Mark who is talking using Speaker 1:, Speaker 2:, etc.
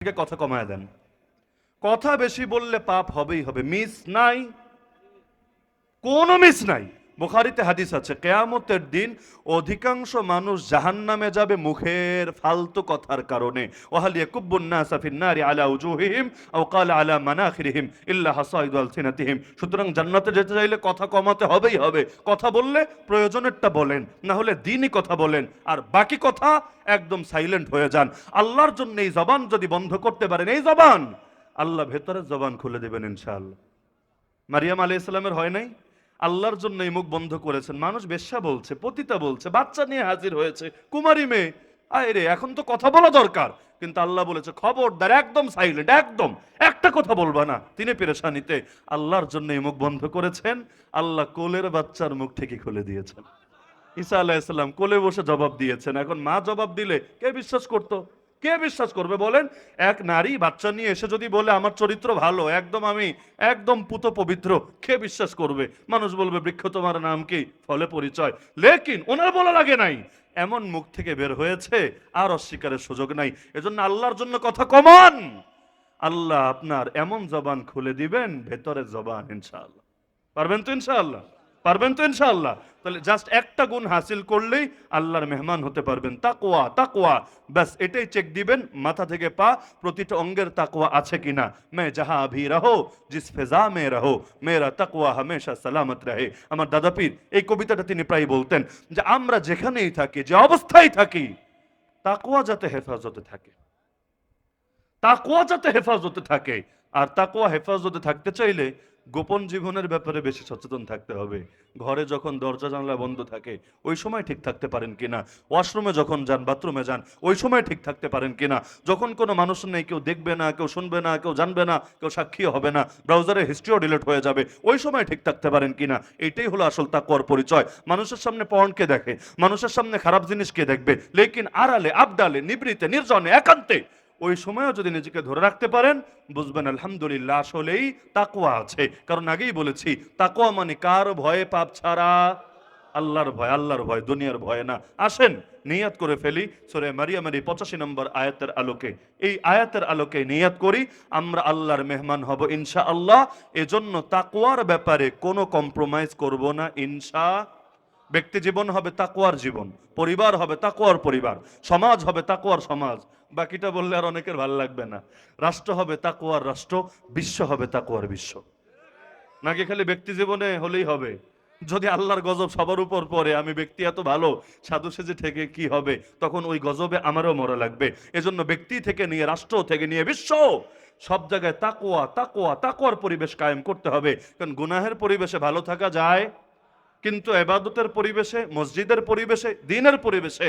Speaker 1: থেকে কথা কমায় দেন। কথা বেশি বললে পাপ হবেই হবে। মিস নাই? কোনো মিস নাই। বুখারিতে হাদিস আছে, কেয়ামতের দিন অধিকাংশ মানুষ জাহান্নামে যাবে মুখের ফালতু কথার কারণে। ওয়াহাল ইয়াকুব্বুন নাসা ফিন নারি আলা উজুহিহিম, আও ক্বালা আলা মানাখিরিহিম, ইল্লা হাসাইদু আলসিনাতিহিম। সুতরাং জান্নাতে যেতে চাইলে কথা কমাতে হবেই হবে। কথা বললে প্রয়োজনেরটা বলেন না হলে দিনই কথা বলেন, আর বাকি কথা একদম সাইলেন্ট হয়ে যান। আল্লাহর জন্য এই জবান যদি বন্ধ করতে পারেন, এই জবান! আল্লাহ ভেতরের জবান খুলে দেবেন ইনশাআল্লাহ। মারিয়াম আলী ইসলামের হয় নাই? আল্লাহর জন্য এই মুখ বন্ধ করেছেন। মানুষ বেশ্যা বলছে, পতিতা বলছে, বাচ্চা নিয়ে হাজির হয়েছে, কুমারী মেয়ে। আয় রে, এখন তো কথা বলা দরকার। কিন্তু আল্লাহ বলেছে, খবরদার, একদম সাইলেন্ট একদম। একটা কথা বলবা না, তিনি পেরেশানিতে। আল্লাহর জন্য এই মুখ বন্ধ করেছেন, আল্লাহ কোলের বাচ্চার মুখ ঠিকই খুলে দিয়েছেন। ঈসা আলাইসাল্লাম কোলে বসে জবাব দিয়েছেন। এখন মা জবাব দিলে কে বিশ্বাস করতো? কে বিশ্বাস করবে বলেন? এক নারী বাচ্চা নিয়ে এসে যদি বলে, আমার চরিত্র ভালো, একদম আমি, একদম পুত পবিত্র, কে বিশ্বাস করবে? মানুষ বলবে, বৃক্ষ তোমার নাম কি? ফলে পরিচয়। লেকিন ওনার বলা লাগে নাই। এমন মুখ থেকে বের হয়েছে, আর অস্বীকারের সুযোগ নাই। এজন্য আল্লাহর জন্য কথা কমন। আল্লাহ আপনার এমন জবান খুলে দিবেন, ভেতরের জবান ইনশাআল্লাহ। পারবেন তো ইনশাআল্লাহ? পারবেন তো ইনশাআল্লাহ। তাহলে জাস্ট একটা গুণ হাসিল করলেই আল্লাহর মেহমান হতে পারবেন। তাকোয়া তাকোয়া ব্যাস, এটাই চেক দিবেন, মাথা থেকে পা, প্রতিটা অঙ্গের তাকোয়া আছে কিনা। মে যাহা ভি রহো, জিস ফেজা মে রহো, মেরা তাকোয়া হামেশা সালামত রহে। আমার দাদা পীর, এই কবিতাটা তিনি প্রায় বলতেন যে, আমরা যেখানেই থাকি, যে অবস্থায় থাকি তাকোয়া যাতে হেফাজতে থাকে। তাকোয়া যাতে হেফাজতে থাকে। আর তাকোয়া হেফাজতে থাকতে চাইলে গোপন জীবনের ব্যাপারে বেশি সচেতন থাকতে হবে। ঘরে যখন দরজা জানলা বন্ধ থাকে, ওই সময় ঠিক থাকতে পারেন কিনা? ওয়াশরুমে যখন যান, বাথরুমে যান, ওই সময় ঠিক থাকতে পারেন কিনা? যখন কোনো মানুষ নেই, কেউ দেখবে না, কেউ শুনবে না, কেউ জানবে না, কেউ সাক্ষী হবে না ব্রাউজারে হিস্ট্রিও ডিলিট হয়ে যাবে, ওই সময় ঠিক থাকতে পারেন কিনা? এটাই হলো আসল তাকওয়ার পরিচয়। মানুষের সামনে পর্নকে দেখে, মানুষের সামনে খারাপ জিনিসকে দেখবে, লেকিন আড়ালে আবডালে নিবৃতে, নির্জনে, একান্তে ওই সময়ও যদি নিজেকে ধরে রাখতে পারেন, বুঝবেন আলহামদুলিল্লাহ আসলেই তাকোয়া আছে। কারণ আগেই বলেছি তাকোয়া মানে কার ভয়ে পাপ ছাড়া? আল্লাহর ভয় আল্লাহর ভয়, দুনিয়ার ভয় না। আসেন, নিয়াত করে ফেলি, সরে মারিয়ামের এই পঁচাশি নম্বর আয়াতের আলোকে। এই আয়াতের আলোকে নিয়াত করি, আমরা আল্লাহর মেহমান হব ইনশা আল্লাহ এজন্য তাকোয়ার ব্যাপারে কোনো কম্প্রোমাইজ করব না ইনশা। ব্যক্তি জীবন হবে তাকোয়ার জীবন, পরিবার হবে তাকোয়ার পরিবার, সমাজ হবে তাকোয়ার সমাজ। বাকিটা বললে আর অনেকের ভালো লাগবে না। রাষ্ট্র হবে তাকোয়ার রাষ্ট্র, বিশ্ব হবে তাকোয়ার বিশ্ব। নাকি খালি ব্যক্তি জীবনে হলেই হবে? যদি আল্লাহর গজব সবার উপর পড়ে, আমি ব্যক্তি এত ভালো, সাধু সেজে থেকে কি হবে? তখন ওই গজবে আমারও মরা লাগবে। এজন্য ব্যক্তি থেকে নিয়ে, রাষ্ট্র থেকে নিয়ে, বিশ্ব! সব জায়গায় তাকোয়া তাকোয়া তাকোয়ার পরিবেশ কায়েম করতে হবে। কারণ গুনাহের পরিবেশে ভালো থাকা যায়, কিন্তু এবাদতের পরিবেশে, মসজিদের পরিবেশে, দিনের পরিবেশে